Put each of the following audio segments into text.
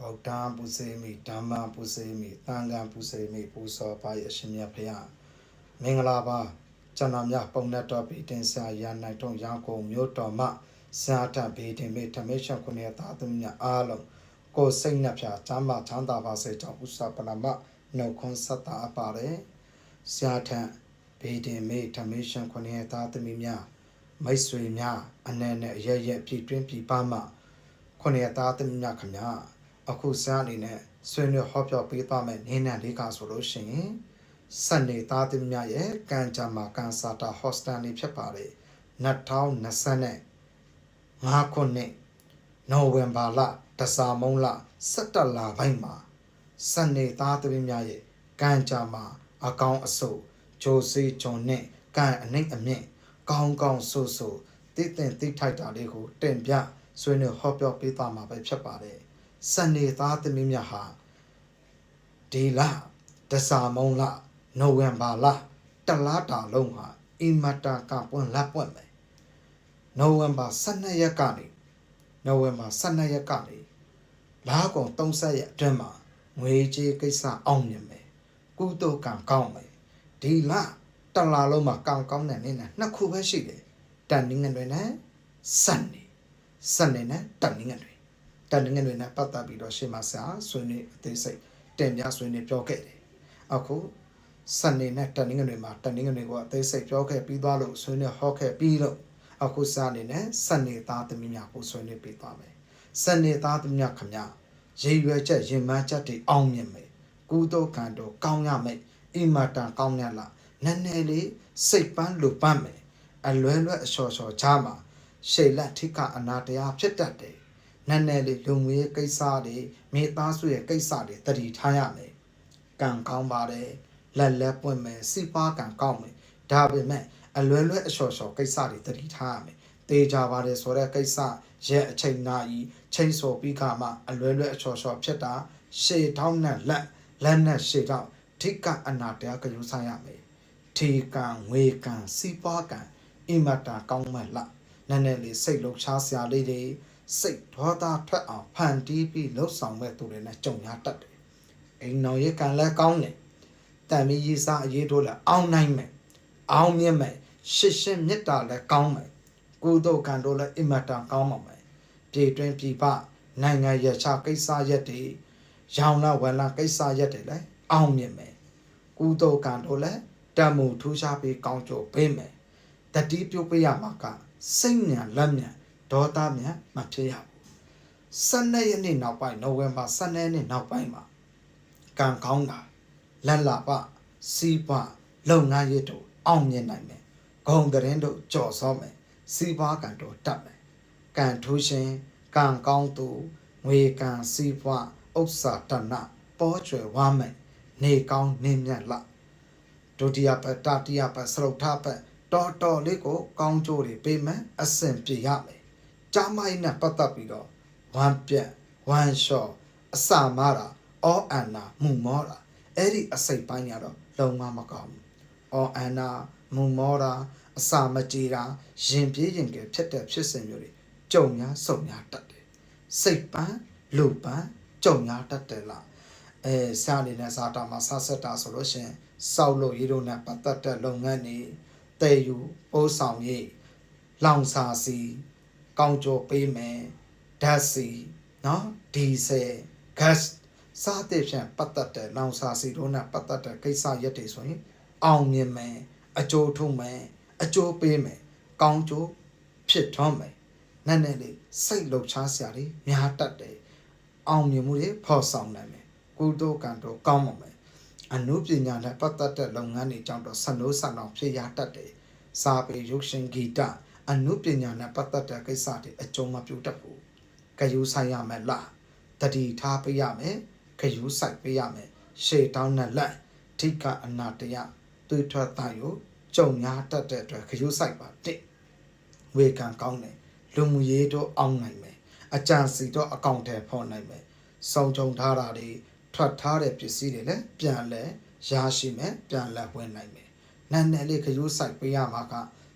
ဗုဒ္ဓံပူဇေမိဓမ္မံပူဇေမိသံဃံပူဇေမိပူဇော်ပါ၏အရှင်မြတ်ဖရာမင်္ဂလာပါကျွန်တော်များပုံနဲ့တော်ပြီးတင်စာရနိုင်တော့ရောင်းကုန်မြို့တော်မှစာတဘေးတင်မိဓမေရှခုနှစ်သားသမီးများအားလုံးကိုယ်စိတ်နှဖျားချမ်းသာချမ်းသာပါစေကြောင်းဥစ္စာပရမနှုတ်ခွန်းဆက်တာအပ်ပါတယ်ဆရာထံဘေးတင်မိဓမေရှခုနှစ်သားသမီးများမိတ်ဆွေများအ내နဲ့အရရက်ပြည်တွင်းပြည်ပမှခုနှစ်သားသမီးများခင်ဗျာ အခုစမ်းအနေနဲ့ဆွေးနွေးဟောပြောပေးသွားမယ်နင်းနံလေးကဆိုလို့ရှိရင်စနေသားသမီးများရဲ့ကံကြမ္မာကန်စာတာဟော့စတန်လေးဖြစ်ပါတယ်2020နဲ့5ခုနှစ်နိုဝင်ဘာလတစားမုံလ17လပိုင်းမှာစနေသားသမီးများရဲ့ကံကြမ္မာအကောင်းအဆုပ်ဂျိုစီဂျွန်နဲ့ကံအနှိမ့်အမြင့်ကောင်းကောင်းဆူဆူတည်တင်တိထိုက်တာလေးကိုတင်ပြဆွေးနွေးဟောပြောပေးသွားမှာပဲဖြစ်ပါတယ် စနေသားသမီးများဟာဒီလတစားမုံလနိုဝင်ဘာလတလားတာလုံးဟာအီမတာကပွင့်လက်ပွင့်မယ်နိုဝင်ဘာ12ရက်ကနေနိုဝင်ဘာ12ရက်ကနေလာကုန်30ရက်အတွင်းမှာငွေကြေးကိစ္စအောင်မြင်မယ်ကုသိုလ်ကံကောင်းမယ်ဒီလတလားလုံးမှာကံကောင်းတဲ့နေ့နဲ့နှစ်ခုပဲရှိတယ်တန်နင်းငယ်တွေနဲ့စနေစနေနဲ့တန်နင်းင ယ်တွေတန်ငယ်တွေနဲ့ပတ်သက်ပြီးတော့ရှေ့မှာဆရာဆွေးနွေးအသေးစိတ်တင်ပြဆွေးနွေးပြောခဲ့တယ်။အခုစနေနဲ့တန်ငယ်တွေမှာတန်ငယ်တွေကအသေးစိတ်ပြောခဲ့ပြီးသွားလို့ဆွေးနွေးဟောခဲ့ပြီးလို့အခုစနေနဲ့စနေသားသမီးများကိုဆွေးနွေးပြီးသွားမယ်။စနေသားသမီးများခမရေရွယ်ချက်ရင်မှန်းချက်တွေအောင်မြင်မယ်။ကုသိုလ်ကံတော်ကောင်းရမယ်။အိမာတန်ကောင်းရလား။နည်းနည်းလေးစိတ်ပန်းလူပန်းမယ်။အလွယ်လွယ်အလျှော်လျှော်ချားမှာရှေလက်ထိကအနာတရားဖြစ်တတ်တယ်။ နည်းနည်းလေးလူငွေကိစ္စတွေမိသားစုရဲ့ကိစ္စတွေတတိထားရမယ်။ကံကောင်းပါတယ်လက်လက်ပွင့်မယ်စီပါကံကောင်းမယ်ဒါပေမဲ့အလွယ်လွယ်အလျှော်လျှော်ကိစ္စတွေတတိထားရမယ်။တေးကြပါတယ်ဆိုတဲ့ကိစ္စရဲ့အချိန်နာဤချိန်စော်ပြီးခါမှအလွယ်လွယ်အလျှော်လျှော်ဖြစ်တာရှေထောင်းနဲ့လက်လက်နဲ့ရှေထောင်းထိကအနာတရားကယူဆိုင်ရမယ်။ထေကံငွေကံစီပါကံအင်မတာကောင်းမှလားနည်းနည်းလေးစိတ်လှုပ်ရှားစရာလေးတွေ စိတ်ဒေါသထွက်အောင်ဖန်တီးပြီးလှုပ်ဆောင်မဲ့သူတွေနဲ့ကြုံရတတ်တယ်။အိမ်တော်ရဲ့ကံလည်းကောင်းတယ်။တန်မီရေးစားအရေးတို့လည်းအောင်နိုင်မယ်။အောင်မြင်မယ်။ရှစ်ရှင်းမေတ္တာလည်းကောင်းမယ်။ကုသိုလ်ကံတို့လည်းအင်မတန်ကောင်းပါမယ်။ပြည်တွင်းပြည်ပနိုင်ငံရခြားကိစ္စရက်တွေရောင်လာဝယ်လာကိစ္စရက်တွေလည်းအောင်မြင်မယ်။ကုသိုလ်ကံတို့လည်းတမှုထူးခြားပြီးကောင်းကျိုးပေးမယ်။တတိပြုတ်ပြရမှာကစိတ်ညာလက်ညာ ဒေါသမြန်မဖြစ်ရဘူး12ရက်နေ့နောက်ပိုင်းနိုဝင်ဘာ12ရက်နေ့နောက်ပိုင်းမှာကံကောင်းတာလက်လာပစီးပွားလုပ်ငန်းရေးတို့အောင်မြင်နိုင်မယ်ဂုံတရင်တို့ကြော်စောမယ်စီးပွားကံတို့တတ်မယ်ကံထူးရှင်ကံကောင်းသူငွေကံစီးပွားဥစ္စာတဏပေါ်ကျွယ်ဝမ်းမယ်နေကောင်းနေမြတ်လဒုတိယပတ်တတိယပတ်စရုပ်ထပတ်တော်တော်လေးကိုကောင်းကျိုးတွေပေးမယ်အဆင်ပြေရမယ် ကျမ်းမိုင်းနဲ့ပတ်သက်ပြီးတော့ဝမ်းပြက်ဝမ်းလျှော့အစာမားတာအောအန်နာမူမောတာအဲ့ဒီအစိတ်ပိုင်းကတော့လုံးဝမကောင်းဘူးအောအန်နာမူမောတာအစာမကြေတာရင်ပြေးရင်ကဲဖြစ်တဲ့ဖြစ်စဉ်မျိုးတွေကြုံများစုံများတတ်တယ်စိတ်ပန်းလူပန်းကြုံများတတ်တယ်လားအဲစားနေတဲ့စားတာမှာစားဆက်တာဆိုလို့ရှရင်စောက်လို့ရေးတို့နဲ့ပတ်သက်တဲ့လုပ်ငန်းတွေတည်ယူပိုးဆောင်ရေးလောင်စာစီ ကောင်းကျိုးပေးမယ်ဓာတ်စီနော်ဒီဇယ်ဂတ်စားတဲ့ဖြင့်ပတ်သက်တဲ့လောင်စာစီတို့နဲ့ပတ်သက်တဲ့ကိစ္စရက်တွေဆိုရင်အောင်မြင်မယ်အကျိုးထုံးမယ်အကျိုးပေးမယ်ကောင်းကျိုးဖြစ်ထွန်းမယ်နည်းနည်းလေးစိတ်လှုပ်ရှားစရာတွေများတတ်တယ်အောင်မြင်မှုတွေဖော်ဆောင်နိုင်မယ်ကုသိုလ်ကံတော့ကောင်းပါမယ်အနုပညာနဲ့ပတ်သက်တဲ့လုပ်ငန်းတွေကြောင့်တော့ဆနိုးဆန်အောင်ဖြစ်ရတတ်တယ်စာပေရုပ်ရှင်ဂီတ အနုပညာနဲ့ပတ်သက်တဲ့ကိစ္စတွေအကျုံးမပြုတ်တတ်ဘူးဂယူဆိုင်ရမယ်လားတတိထားပေးရမယ်ဂယူဆိုင်ပေးရမယ်ရှေ့တောင်းနဲ့လက်ထိကအနာတရတွေးထွက်တန်ကိုကြုံများတတ်တဲ့အတွက်ဂယူဆိုင်ပါတစ်ဝေကံကောင်းတယ်လူမှုရေးတော့အောင်နိုင်မယ်အကြံစီတော့အကောင့်ထဲဖော်နိုင်မယ်စုံကြုံထားတာတွေထွက်ထားတဲ့ပစ္စည်းတွေလည်းပြန်လဲရရှိမယ်ပြန်လဲဝင်နိုင်မယ်နန်းနယ်လေးဂယူဆိုင်ပေးရမှာက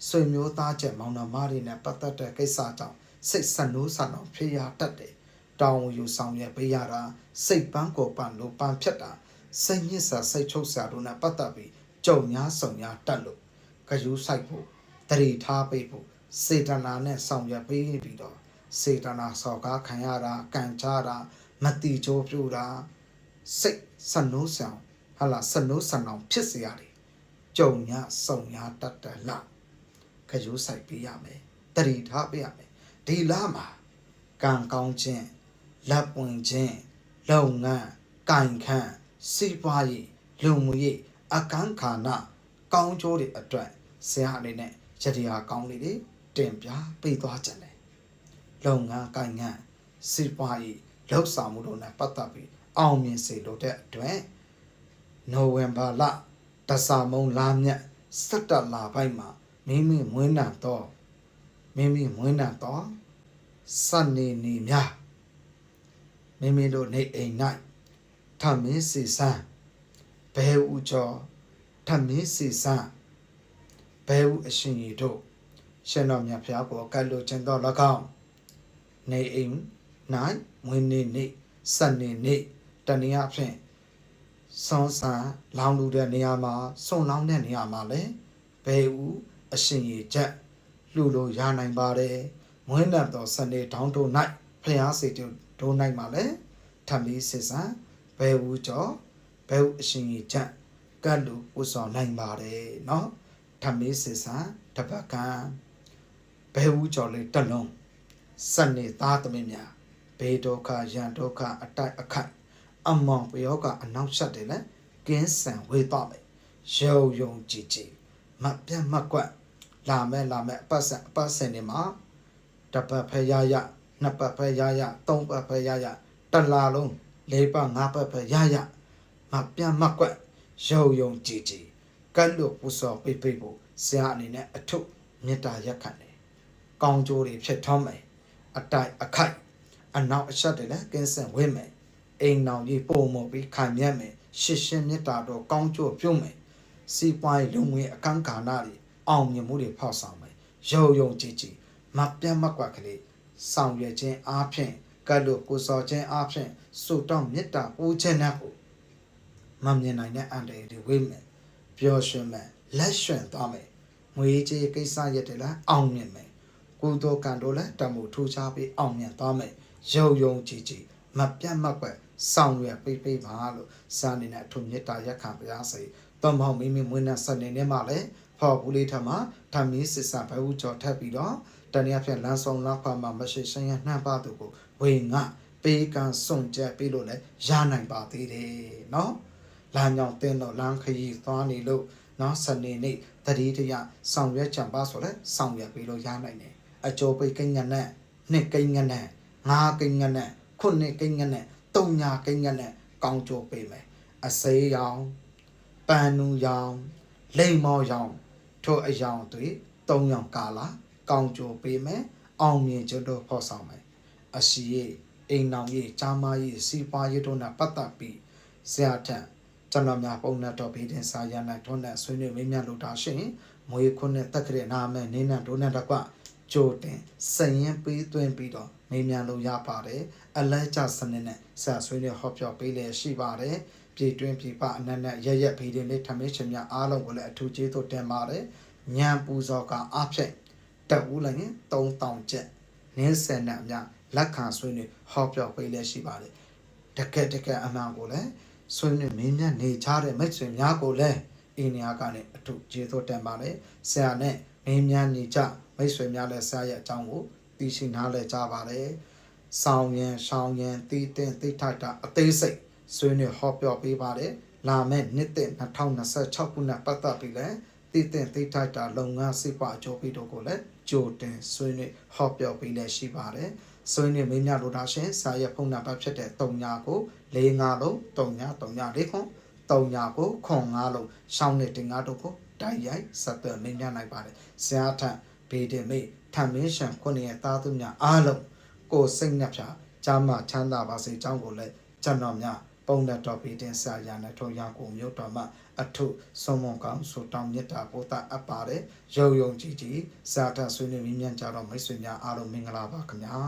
ဆွေမျိုးသားချက်မောင်နှမတွေနဲ့ပတ်သက်တဲ့ကိစ္စကြောင့်စိတ်ဆက်နိုးဆန်အောင်ဖြစ်ရတတ်တယ်တောင်းယူဆောင်ရွက်ပေးရတာစိတ်ပန်းကိုပန်းလို့ပန်းဖြတ်တာစိတ်ညစ်စာစိတ်ချုပ်စာတို့နဲ့ပတ်သက်ပြီးကြုံများဆုံများတက်လို့ကယူဆိုင်ဖို့တတိထားပေးဖို့စေတနာနဲ့ဆောင်ရွက်ပေးပြီးတော့စေတနာစော်ကားခံရတာကံကြတာမတိချိုးပြူတာစိတ်စနိုးဆောင်ဟာလာစနိုးဆန်အောင်ဖြစ်စေရတယ်ကြုံများဆုံများတက်တယ်လား ကယူဆိုင်ပေးရမယ်တတိထားပေးရမယ်ဒီလားမှာကံကောင်းခြင်းလက်ပွင့်ခြင်းလုပ်ငန်းကင်ခန့်စီးပွားရေးလူမှုရေးအကန့်ခါနကောင်းကျိုးတွေအတွက်ဆရာအနေနဲ့ရတရားကောင်းလေးတွေတင်ပြပေးသွားကြတယ်လုပ်ငန်းကင်ခန့်စီးပွားရေးလှုပ်ဆောင်မှုတို့နဲ့ပတ်သက်ပြီးအောင်မြင်စေလိုတဲ့အတွက်နိုဝင်ဘာလတဆာမုံလာမြတ်စက်တလပိုင်းမှာ မိမိမွေးနံတော့မိမိမွေးနံတော့စနေနေများမိမိတို့နေအိမ်၌ထမင်းစီစံဘဲဥကျော်ထမင်းစီစံဘဲဥအရှင်ကြီးတို့ရှင်တော်မြတ်ဖျားကိုကတ်လို့ခြင်းတော်၎င်းနေအိမ်၌မွေးနေ့နေ့စနေနေ့တနည်းအားဖြင့်ဆွန်ဆန်လောင်းလူတဲ့နေရာမှာဆွန်လောင်းတဲ့နေရာမှာလည်းဘဲဥ အရှင်ကြီးချက်လှူလို့ရနိုင်ပါတယ်မွေးနံတော်စနေတောင်းတို့၌ဖျားစီတို့၌မှာလည်းထမီစစ်ဆန်ဘဲဥကျော်ဘဲဥအရှင်ကြီးချက်ကတ်လူပူဆောင်နိုင်ပါတယ်เนาะထမီစစ်ဆန်တပတ်ကံဘဲဥကျော်လေးတက်လုံးစနေသားသမီးများဘေဒုက္ခရန်ဒုက္ခအတိုက်အခိုက်အမောင်ပယောကအနောက်ရှက်တယ်လေကင်းဆန်ဝေးသွားမယ်ရုံယုံကြည်ကြည်မပြတ်မကွက် လာမဲ့လာမဲ့အပတ်ဆက်အပတ်စင်နေမှာတပတ်ဖဲရရနှစ်ပတ်ဖဲရရသုံးပတ်ဖဲရရတလာလုံးလေးပတ်ငါးပတ်ဖဲရရမပြတ်မကွက်ရုံယုံကြည်ကြည်ကတ်လို့ပူစော်ပိတ်ပိတ်ဖို့ဆရာအနေနဲ့အထုမေတ္တာရက်ခံတယ်ကောင်းကျိုးတွေဖြစ်ထွန်းမယ်အတိုက်အခိုက်အနောက်အချက်တွေလည်းကင်းစင်ဝင့်မယ်အိမ်နောင်ကြီးပုံမပြီးခံမြတ်မယ်ရှစ်ရှင်းမေတ္တာတော့ကောင်းကျိုးပြုံးမယ်စီးပွားရေးလုံငွေအခန်းကာလတွေ အောင်မြင်မှုတွေဖောက်ဆောင်မယ်ရုံယုံကြည်ကြည်မပြတ်မကွက်ကလေးဆောင်ရွက်ခြင်းအားဖြင့်ကတ်လို့ကိုစော်ခြင်းအားဖြင့်စုတောင်းမေတ္တာပို့ခြင်းနဲ့ကိုမမြင်နိုင်တဲ့အန္တရာယ်တွေဝိမယ်ပျော်ရွှင်မယ်လက်ရွှင်သွားမယ်ငွေကြေးကိစ္စရက်တွေလည်းအောင်မြင်မယ်ကုသိုလ်ကံတို့လည်းတမှုထူခြားပြီးအောင်မြင်သွားမယ်ရုံယုံကြည်ကြည်မပြတ်မကွက်ဆောင်ရွက်ပိတ်ပိတ်ပါလို့စာနေနဲ့အထုမေတ္တာရက်ခံပါရစေ။တောမောင်မိမိမွေးနဲ့စနေနဲ့မှလည်း ဖော်ဘူးလေးထမှာဓမ္မီစစ်စာဘဝကြောထပ်ပြီးတော့တနည်းအားဖြင့်လမ်းဆောင်လောက်ခွာမှာမရှိရှင်ရနှံ့ပါသူကိုဝေငါပေးကံစွန့်ကြက်ပြီးလို့လည်းရနိုင်ပါသေးတယ်နော်။လမ်းကြောင်တင်းတော့လမ်းခရီးသွားနေလို့နော်စနေနေ့တတိတရဆောင်ရွက်ကြံပါဆိုလဲဆောင်ရွက်ပြီးလို့ရနိုင်တယ်။အကျိုးပိတ်ကိန်းငနဲ့နှစ်ကိန်းငနဲ့ငါးကိန်းငနဲ့ခုနှစ်ကိန်းငနဲ့တုံညာကိန်းငနဲ့ကောင်းကျိုးပေးမယ်။အစေးရောင်ပန်နူရောင်လိမ္မောရောင် ထိုအယောင်တွေသုံးယောင်ကာလာကောင်းကြိုပေးမယ်အောင်မြင်ကျွတ်တို့ဖော်ဆောင်မယ်အရှိရေးအိမ်နောင်ရေးကြားမရေးစီးပွားရေးတို့နဲ့ပတ်သက်ပြီးဆရာထံကျွန်တော်များပုံနဲ့တော့ဗီဒင်စာရနိုင်ထွန်းတဲ့ဆွေးနွေးမေးမြန်းလို့တာရှင်မွေခွန်းနဲ့တက်ကြတဲ့နာမဲနင်းနဲ့တို့နဲ့တကွကြိုတင်စရင်ပေးသွင်းပြီးတော့မေးမြန်းလို့ရပါတယ်အလဲကျစနစ်နဲ့ဆရာဆွေးနွေးဟောပြောပေးလည်းရှိပါတယ် ပြည်တွင်းပြည်ပအနက်နဲ့ရရက်ဗီဒင်လေးထမင်းရှင်များအားလုံးကိုလည်းအထူးကျေးဇူးတင်ပါတယ်ညံပူဇော်ကအဖြစ်တက်ဦးလိုက်ရင်3000ကျပ်နင်းစင်နဲ့အမြလက်ခံဆွေးနွေးဟောပြောပေးလည်းရှိပါတယ်တကက်တကက်အမှန်ကိုလည်းဆွေးနွေးမင်းများနေချတဲ့မိတ်ဆွေများကိုလည်းအင်းညာကနေအထုကျေးဇူးတင်ပါတယ်ဆရာနဲ့မင်းများနေကြမိတ်ဆွေများလည်းဆရာရဲ့အကြောင်းကိုသိရှိနားလည်ကြပါတယ်ဆောင်ရင်ရှောင်းရင်တီးတင်သိထိုက်တာအသေးစိတ် ဆွေးနွေးဟောပြောပေးပါတယ်လာမယ့်နှစ်သစ်2026ခုနှစ်ပတ်သက်ပြီးလဲတည်တဲ့သိထိုက်တာလုပ်ငန်းစိပအကျိုးပေးတို့ကိုလည်းကြိုတင်ဆွေးနွေးဟောပြောပေးလည်းရှိပါတယ်ဆွေးနွေးမင်းများလိုတာရှင်စာရဖုန်းနံပါတ်ဖြစ်တဲ့3ညာကို45လုံး3ညာ3ညာလေးခွန်3ညာကိုခွန်5လုံးရှောင်းနဲ့တင်5တို့ကိုတိုက်ရိုက်ဆက်သွယ်မင်းများနိုင်ပါတယ်ဆရာထံဘေးတင်မိထံမင်းရှံခုနှစ်ရဲ့သားသူများအားလုံးကိုစိတ်နှပြချမ်းသာချမ်းသာပါစေကြောင်းကိုလည်းကျွန်တော်များ ပုံနဲ့တော်ပြီးတင်ဆရာနဲ့ထုံရောက်ကိုမြို့တော်မှာအထုဆုံးမကောင်းဆိုတောင်းမြတ်တာပို့တာအပ်ပါတယ်ရုံယုံကြည်ကြည်စာထဆွေးနွေးမြင်းမြန်ကြတော့မိတ်ဆွေများအားလုံးမင်္ဂလာပါခင်ဗျာ